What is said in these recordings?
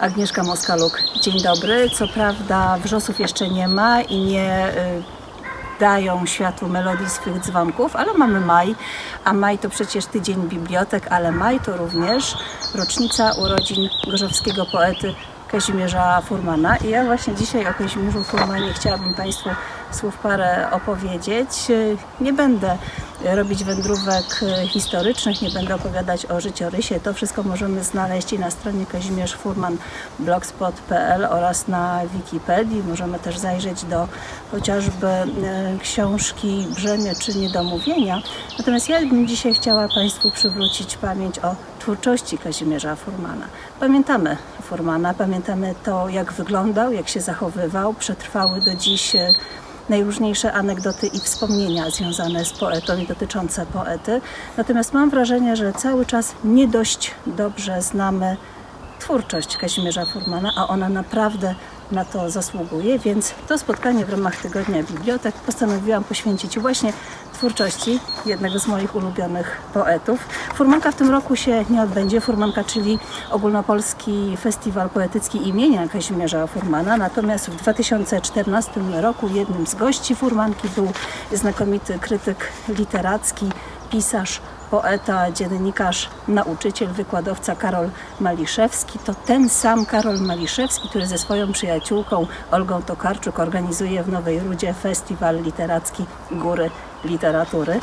Agnieszka Moskaluk. Dzień dobry. Co prawda wrzosów jeszcze nie ma i nie y, dają światu melodii swych dzwonków, ale mamy maj, a maj to przecież tydzień bibliotek, ale maj to również rocznica urodzin gorzowskiego poety Kazimierza Furmana. I ja właśnie dzisiaj o Kazimierzu Furmanie chciałabym Państwu słów parę opowiedzieć. Nie będę robić wędrówek historycznych, nie będę opowiadać o życiorysie. To wszystko możemy znaleźć i na stronie kazimierzfurman.blogspot.pl oraz na Wikipedii. Możemy też zajrzeć do chociażby e, książki Brzemię czy Niedomówienia. Natomiast ja bym dzisiaj chciała Państwu przywrócić pamięć o twórczości Kazimierza Furmana. Pamiętamy Furmana, pamiętamy to, jak wyglądał, jak się zachowywał. Przetrwały do dziś e, najróżniejsze anegdoty i wspomnienia związane z poetą i dotyczące poety. Natomiast mam wrażenie, że cały czas nie dość dobrze znamy twórczość Kazimierza Furmana, a ona naprawdę na to zasługuje, więc to spotkanie w ramach Tygodnia Bibliotek postanowiłam poświęcić właśnie twórczości jednego z moich ulubionych poetów. Furmanka w tym roku się nie odbędzie, Furmanka, czyli ogólnopolski festiwal poetycki imienia Kazimierza Furmana, natomiast w 2014 roku jednym z gości Furmanki był znakomity krytyk literacki, pisarz, poeta, dziennikarz, nauczyciel, wykładowca Karol Maliszewski. To ten sam Karol Maliszewski, który ze swoją przyjaciółką Olgą Tokarczuk organizuje w Nowej Rudzie festiwal literacki Góry Literatury.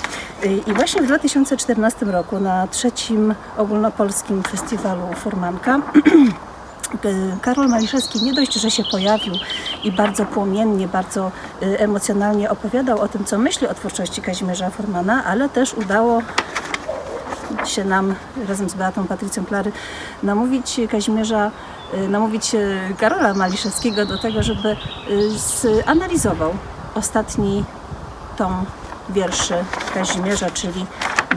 I właśnie w 2014 roku na trzecim ogólnopolskim festiwalu Furmanka Karol Maliszewski nie dość, że się pojawił i bardzo płomiennie, bardzo y, emocjonalnie opowiadał o tym, co myśli o twórczości Kazimierza Furmana, ale też udało się nam razem z Beatą Patrycją Klary namówić Kazimierza, y, namówić y, Karola Maliszewskiego do tego, żeby zanalizował ostatni tom wierszy Kazimierza, czyli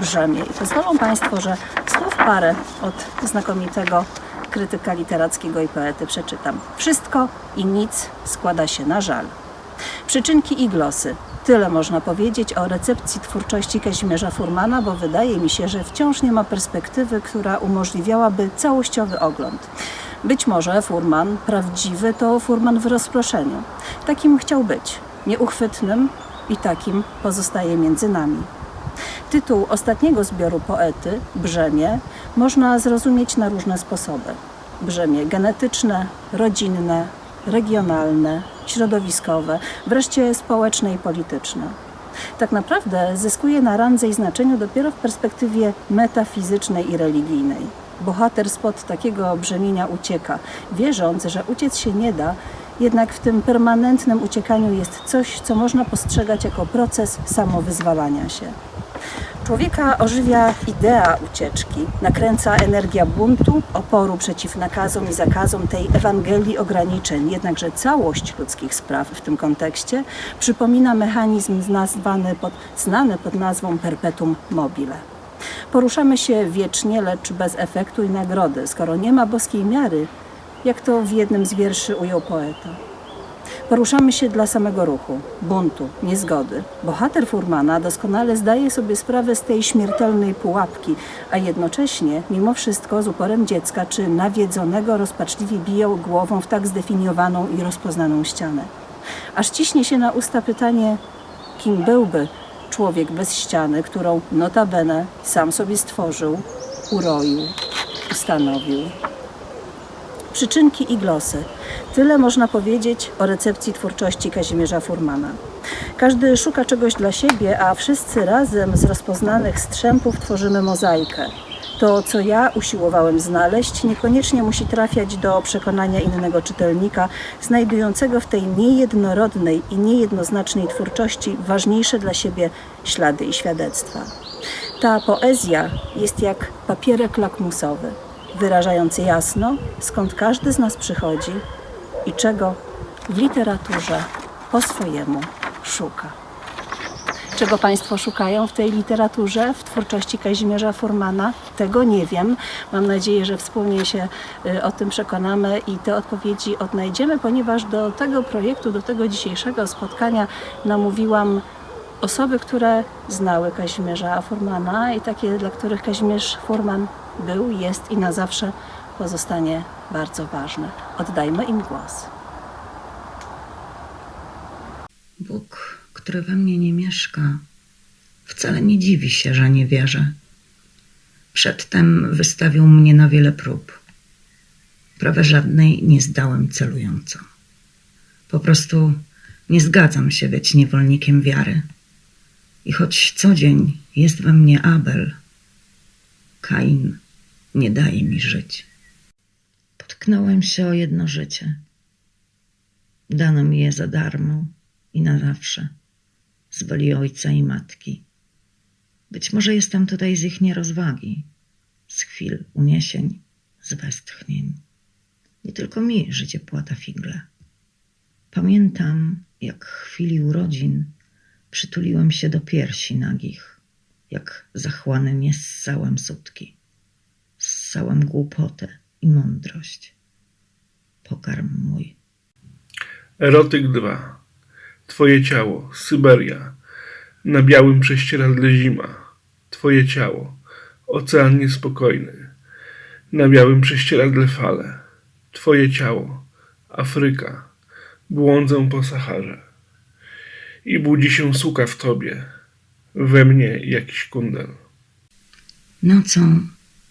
Brzemię. I pozwolą Państwo, że słów parę od znakomitego krytyka literackiego i poety przeczytam. Wszystko i nic składa się na żal. Przyczynki i glosy. Tyle można powiedzieć o recepcji twórczości Kazimierza Furmana, bo wydaje mi się, że wciąż nie ma perspektywy, która umożliwiałaby całościowy ogląd. Być może Furman prawdziwy to Furman w rozproszeniu. Takim chciał być, nieuchwytnym i takim pozostaje między nami. Tytuł ostatniego zbioru poety, Brzemię, można zrozumieć na różne sposoby. Brzemię genetyczne, rodzinne, regionalne, środowiskowe, wreszcie społeczne i polityczne. Tak naprawdę zyskuje na randze i znaczeniu dopiero w perspektywie metafizycznej i religijnej. Bohater spod takiego brzemienia ucieka, wierząc, że uciec się nie da, jednak w tym permanentnym uciekaniu jest coś, co można postrzegać jako proces samowyzwalania się. Człowieka ożywia idea ucieczki, nakręca energia buntu, oporu przeciw nakazom i zakazom tej Ewangelii ograniczeń. Jednakże całość ludzkich spraw w tym kontekście przypomina mechanizm nazwany pod, znany pod nazwą perpetuum mobile. Poruszamy się wiecznie, lecz bez efektu i nagrody, skoro nie ma boskiej miary, jak to w jednym z wierszy ujął poeta. Poruszamy się dla samego ruchu, buntu, niezgody. Bohater Furmana doskonale zdaje sobie sprawę z tej śmiertelnej pułapki, a jednocześnie, mimo wszystko, z uporem dziecka czy nawiedzonego rozpaczliwie bije głową w tak zdefiniowaną i rozpoznaną ścianę. Aż ciśnie się na usta pytanie, kim byłby człowiek bez ściany, którą notabene sam sobie stworzył, uroił, ustanowił. Przyczynki i glosy. Tyle można powiedzieć o recepcji twórczości Kazimierza Furmana. Każdy szuka czegoś dla siebie, a wszyscy razem z rozpoznanych strzępów tworzymy mozaikę. To, co ja usiłowałem znaleźć, niekoniecznie musi trafiać do przekonania innego czytelnika, znajdującego w tej niejednorodnej i niejednoznacznej twórczości ważniejsze dla siebie ślady i świadectwa. Ta poezja jest jak papierek lakmusowy wyrażający jasno, skąd każdy z nas przychodzi i czego w literaturze po swojemu szuka. Czego Państwo szukają w tej literaturze, w twórczości Kazimierza Furmana? Tego nie wiem. Mam nadzieję, że wspólnie się y, o tym przekonamy i te odpowiedzi odnajdziemy, ponieważ do tego projektu, do tego dzisiejszego spotkania namówiłam osoby, które znały Kazimierza Furmana i takie, dla których Kazimierz Furman był, jest i na zawsze pozostanie bardzo ważne. Oddajmy im głos. Bóg, który we mnie nie mieszka, wcale nie dziwi się, że nie wierzę. Przedtem wystawił mnie na wiele prób. Prawie żadnej nie zdałem celująco. Po prostu nie zgadzam się być niewolnikiem wiary. I choć co dzień jest we mnie Abel, Kain nie daje mi żyć. Potknąłem się o jedno życie. Dano mi je za darmo i na zawsze, z woli ojca i matki. Być może jestem tutaj z ich nierozwagi, z chwil uniesień, z westchnień. Nie tylko mi życie płata figle. Pamiętam, jak w chwili urodzin przytuliłem się do piersi nagich, jak zachłany nie ssałem sutki. Ssałem głupotę i mądrość. Pokarm mój. Erotyk 2. Twoje ciało, Syberia. Na białym prześcieradle zima. Twoje ciało, ocean niespokojny. Na białym prześcieradle fale. Twoje ciało, Afryka. Błądzę po Saharze. I budzi się suka w tobie. We mnie jakiś kundel. Nocą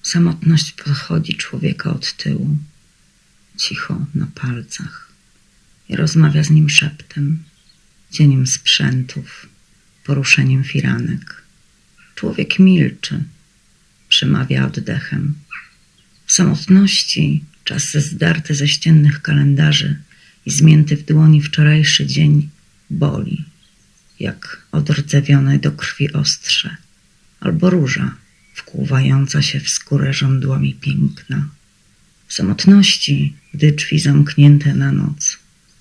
samotność podchodzi człowieka od tyłu, cicho na palcach i rozmawia z nim szeptem, cieniem sprzętów, poruszeniem firanek. Człowiek milczy, przemawia oddechem. W samotności czas zdarty ze ściennych kalendarzy i zmięty w dłoni wczorajszy dzień boli, jak odrdzewione do krwi ostrze, albo róża wkłuwająca się w skórę żądłami piękna. W samotności, gdy drzwi zamknięte na noc,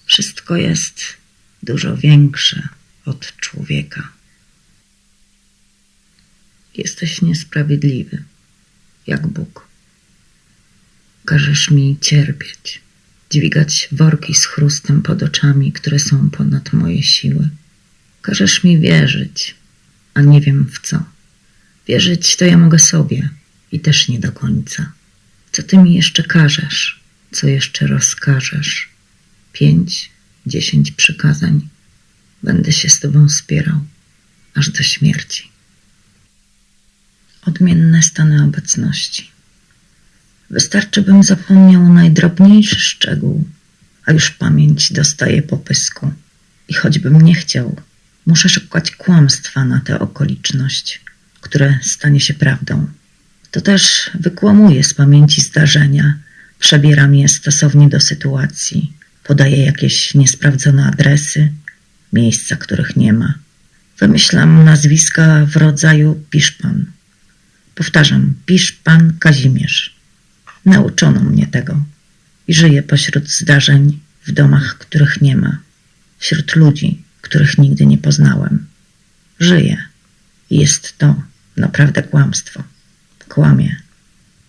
wszystko jest dużo większe od człowieka. Jesteś niesprawiedliwy, jak Bóg. Każesz mi cierpieć, dźwigać worki z chrustem pod oczami, które są ponad moje siły. Każesz mi wierzyć, a nie wiem w co. Wierzyć to ja mogę sobie i też nie do końca. Co ty mi jeszcze każesz? Co jeszcze rozkażesz? Pięć, dziesięć przykazań. Będę się z tobą spierał, aż do śmierci. Odmienne stany obecności. Wystarczy, bym zapomniał najdrobniejszy szczegół, a już pamięć dostaje popysku. I choćbym nie chciał, muszę szukać kłamstwa na tę okoliczność, które stanie się prawdą. To też wykłamuje z pamięci zdarzenia, przebieram je stosownie do sytuacji, podaję jakieś niesprawdzone adresy, miejsca, których nie ma. Wymyślam nazwiska w rodzaju pisz pan. Powtarzam, pisz pan Kazimierz. Nauczono mnie tego i żyję pośród zdarzeń w domach, których nie ma, wśród ludzi, których nigdy nie poznałem. Żyję i jest to naprawdę kłamstwo. Kłamie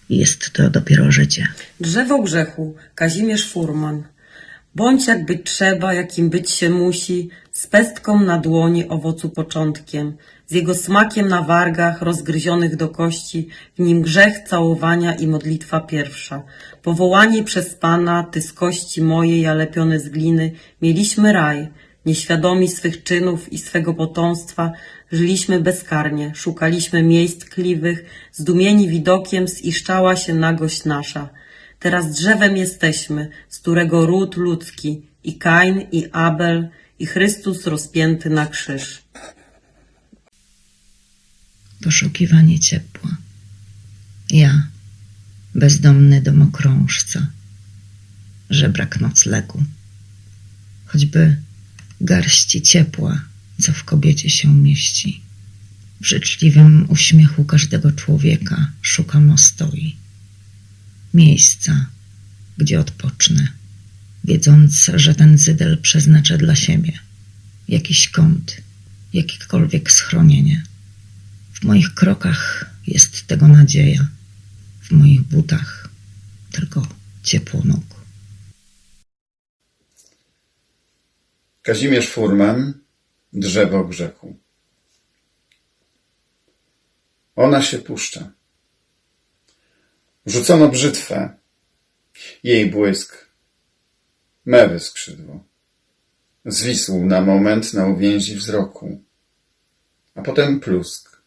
jest to dopiero życie. Drzewo grzechu, Kazimierz Furman. Bądź jak być trzeba, jakim być się musi, z pestką na dłoni owocu początkiem, z jego smakiem na wargach rozgryzionych do kości, w nim grzech całowania i modlitwa pierwsza. Powołani przez Pana, ty z kości mojej, a lepiony z gliny, mieliśmy raj, nieświadomi swych czynów i swego potomstwa, żyliśmy bezkarnie, szukaliśmy miejsc kliwych, zdumieni widokiem ziszczała się nagość nasza. Teraz drzewem jesteśmy, z którego ród ludzki, i Kain, i Abel, i Chrystus rozpięty na krzyż. poszukiwanie ciepła. Ja, bezdomny domokrążca, żebrak noclegu. Choćby garści ciepła, co w kobiecie się mieści. W życzliwym uśmiechu każdego człowieka szukam ostoi. Miejsca, gdzie odpocznę, wiedząc, że ten cydel przeznaczę dla siebie. Jakiś kąt, jakiekolwiek schronienie. W moich krokach jest tego nadzieja, w moich butach tylko ciepło nóg. Kazimierz Furman, Drzewo grzechu. Ona się puszcza. Rzucono brzytwę, Jej błysk, mewy skrzydło, zwisł na moment na uwięzi wzroku, a potem plusk,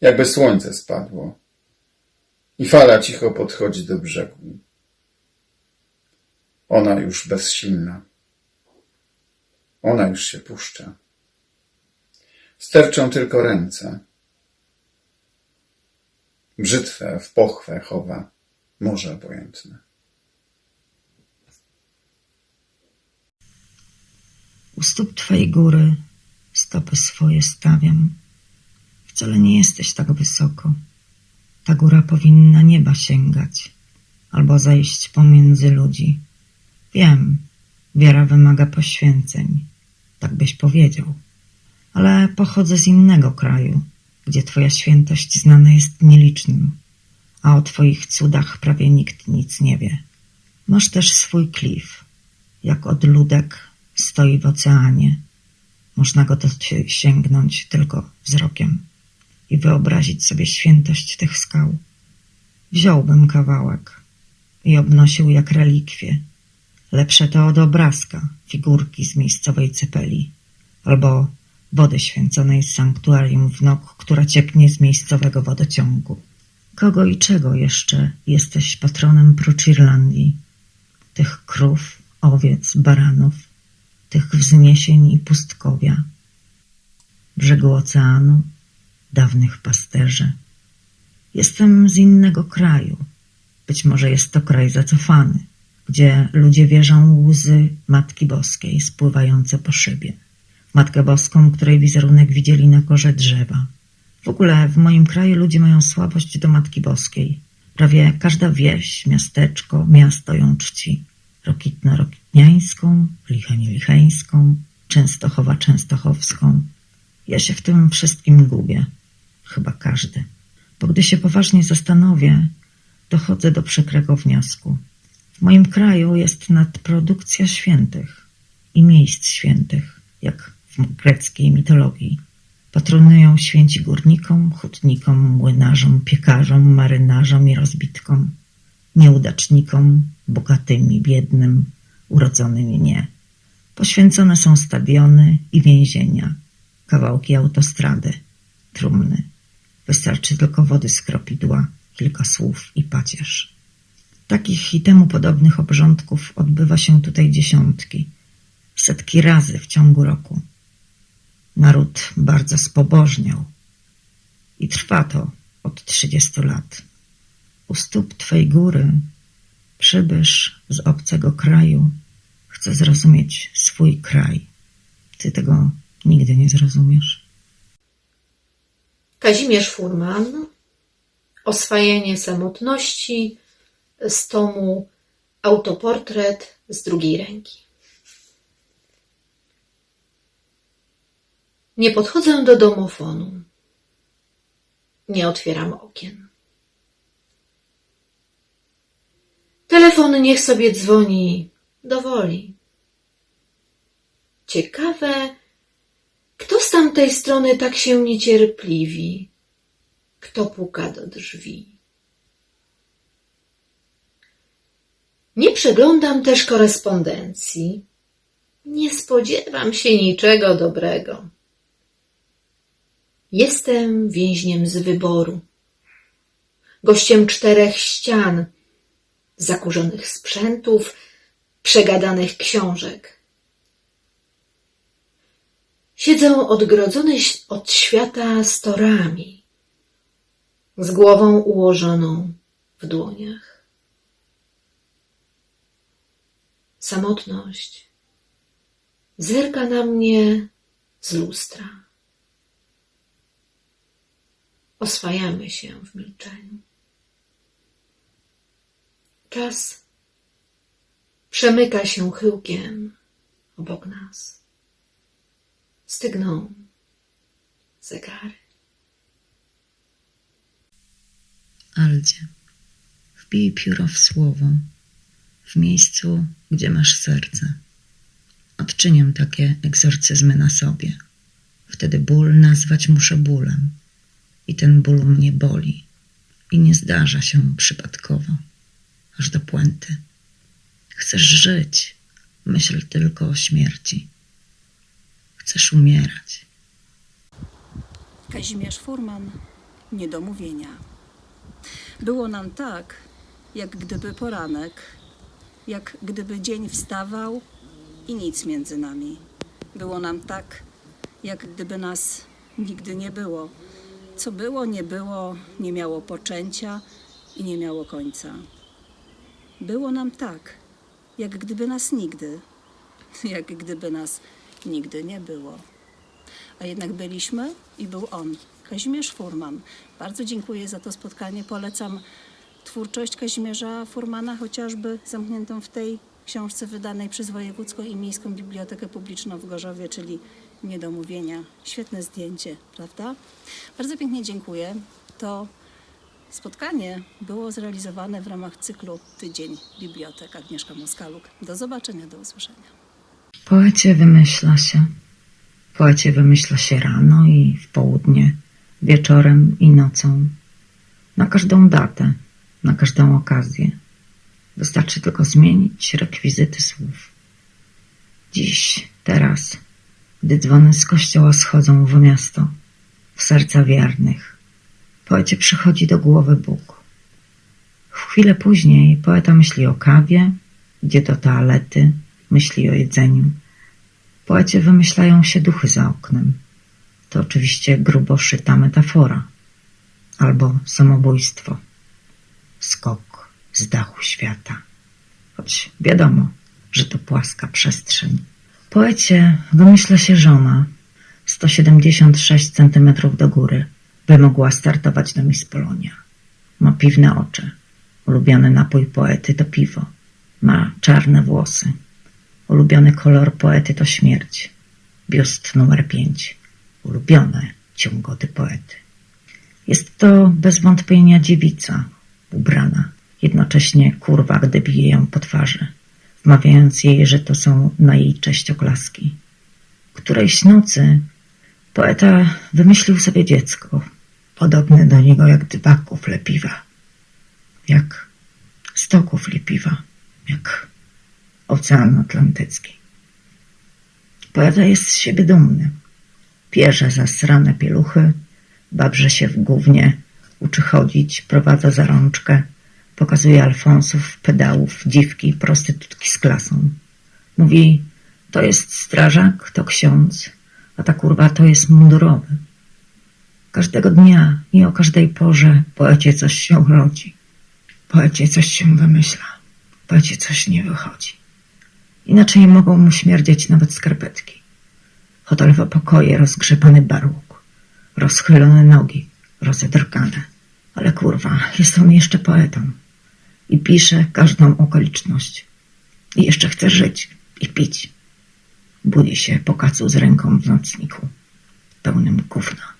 jakby słońce spadło i fala cicho podchodzi do brzegu. Ona już bezsilna. Ona już się puszcza. Sterczą tylko ręce. Brzytwę w pochwę chowa morze obojętne. U stóp Twej góry stopy swoje stawiam. Wcale nie jesteś tak wysoko. Ta góra powinna nieba sięgać, albo zejść pomiędzy ludzi. Wiem, wiara wymaga poświęceń, tak byś powiedział. Ale pochodzę z innego kraju, gdzie Twoja świętość znana jest nielicznym, a o Twoich cudach prawie nikt nic nie wie. Masz też swój klif, jak odludek stoi w oceanie. Można go sięgnąć tylko wzrokiem i wyobrazić sobie świętość tych skał. Wziąłbym kawałek i obnosił jak relikwie. Lepsze to od obrazka, figurki z miejscowej cepeli, albo wody święconej z sanktuarium w Nok, która cieknie z miejscowego wodociągu. Kogo i czego jeszcze jesteś patronem prócz Irlandii? Tych krów, owiec, baranów, tych wzniesień i pustkowia, brzegu oceanu, dawnych pasterzy. Jestem z innego kraju. Być może jest to kraj zacofany, gdzie ludzie wierzą łzy Matki Boskiej spływające po szybie. Matkę Boską, której wizerunek widzieli na korze drzewa. W ogóle w moim kraju ludzie mają słabość do Matki Boskiej. Prawie każda wieś, miasteczko, miasto ją czci. Rokitno-rokitniańską, licheń-licheńską, Częstochowa-częstochowską. Ja się w tym wszystkim gubię. Chyba każdy. Bo gdy się poważnie zastanowię, dochodzę do przykrego wniosku. W moim kraju jest nadprodukcja świętych i miejsc świętych, jak w greckiej mitologii. Patronują święci górnikom, hutnikom, młynarzom, piekarzom, marynarzom i rozbitkom, nieudacznikom, bogatym i biednym, urodzonym i nie. Poświęcone są stadiony i więzienia, kawałki autostrady, trumny. Wystarczy tylko wody z kropidła, kilka słów i pacierz. Takich i temu podobnych obrządków odbywa się tutaj dziesiątki, setki razy w ciągu roku. Naród bardzo spobożniał i trwa to od trzydziestu lat. U stóp Twej góry przybysz z obcego kraju chce zrozumieć swój kraj. Ty tego nigdy nie zrozumiesz. Kazimierz Furman Oswajanie samotności z tomu Autoportret z drugiej ręki. Nie podchodzę do domofonu. Nie otwieram okien. Telefon niech sobie dzwoni do woli. Ciekawe, kto z tamtej strony tak się niecierpliwi? Kto puka do drzwi? Nie przeglądam też korespondencji. Nie spodziewam się niczego dobrego. Jestem więźniem z wyboru, gościem czterech ścian, zakurzonych sprzętów, przegadanych książek. Siedzę odgrodzony od świata storami, z głową ułożoną w dłoniach. Samotność zerka na mnie z lustra. Oswajamy się w milczeniu. Czas przemyka się chyłkiem obok nas. Stygną zegary. Aldzie, wbij pióro w słowo, w miejscu, gdzie masz serce. Odczyniam takie egzorcyzmy na sobie. Wtedy ból nazwać muszę bólem. I ten ból mnie boli. I nie zdarza się przypadkowo, aż do puenty. Chcesz żyć, myśl tylko o śmierci. Chcesz umierać. Kazimierz Furman, niedomówienia. Było nam tak, jak gdyby poranek, jak gdyby dzień wstawał i nic między nami. Było nam tak, jak gdyby nas nigdy nie było. Co było, nie było, nie miało poczęcia i nie miało końca. Było nam tak, jak gdyby nas nigdy, jak gdyby nas nigdy nie było. A jednak byliśmy i był on, Kazimierz Furman. Bardzo dziękuję za to spotkanie. Polecam twórczość Kazimierza Furmana, chociażby zamkniętą w tej książce wydanej przez Wojewódzką i Miejską Bibliotekę Publiczną w Gorzowie, czyli Niedomówienia. Świetne zdjęcie, prawda? Bardzo pięknie dziękuję. To spotkanie było zrealizowane w ramach cyklu Tydzień Bibliotek Agnieszka Moskaluk. Do zobaczenia, do usłyszenia. Poecie wymyśla się. Poecie wymyśla się rano i w południe, wieczorem i nocą. Na każdą datę, na każdą okazję. Wystarczy tylko zmienić rekwizyty słów. Dziś, teraz, gdy dzwony z kościoła schodzą w miasto, w serca wiernych, poecie przychodzi do głowy Bóg. W chwilę później poeta myśli o kawie, idzie do toalety, myśli o jedzeniu. Poecie wymyślają się duchy za oknem. To oczywiście grubo szyta metafora. Albo samobójstwo. Skok z dachu świata. Choć wiadomo, że to płaska przestrzeń. Poecie wymyśla się żona 176 cm do góry, by mogła startować do Miss Polonia. Ma piwne oczy. Ulubiony napój poety to piwo. Ma czarne włosy. Ulubiony kolor poety to śmierć. Biust numer pięć. Ulubione ciągoty poety. Jest to bez wątpienia dziewica, ubrana, jednocześnie kurwa, gdy bije ją po twarzy, wmawiając jej, że to są na jej cześć oklaski. Którejś nocy poeta wymyślił sobie dziecko, podobne do niego jak dwa kufle piwa, jak sto kufli piwa, jak Ocean Atlantycki. Poeta jest z siebie dumny. Pierze zasrane pieluchy, babrze się w gównie, uczy chodzić, prowadza za rączkę, pokazuje Alfonsów, pedałów, dziwki, prostytutki z klasą. Mówi, to jest strażak, to ksiądz, a ta kurwa to jest mundurowy. Każdego dnia i o każdej porze poecie coś się rodzi. Poecie coś się wymyśla. Poecie coś nie wychodzi. Inaczej mogą mu śmierdzieć nawet skarpetki. Hotelowe pokoje, rozgrzebany barłuk, rozchylone nogi, rozedrgane. Ale kurwa, jest on jeszcze poetą. I pisze każdą okoliczność. I jeszcze chce żyć i pić. Budzi się po kacu z ręką w nocniku, pełnym gówna.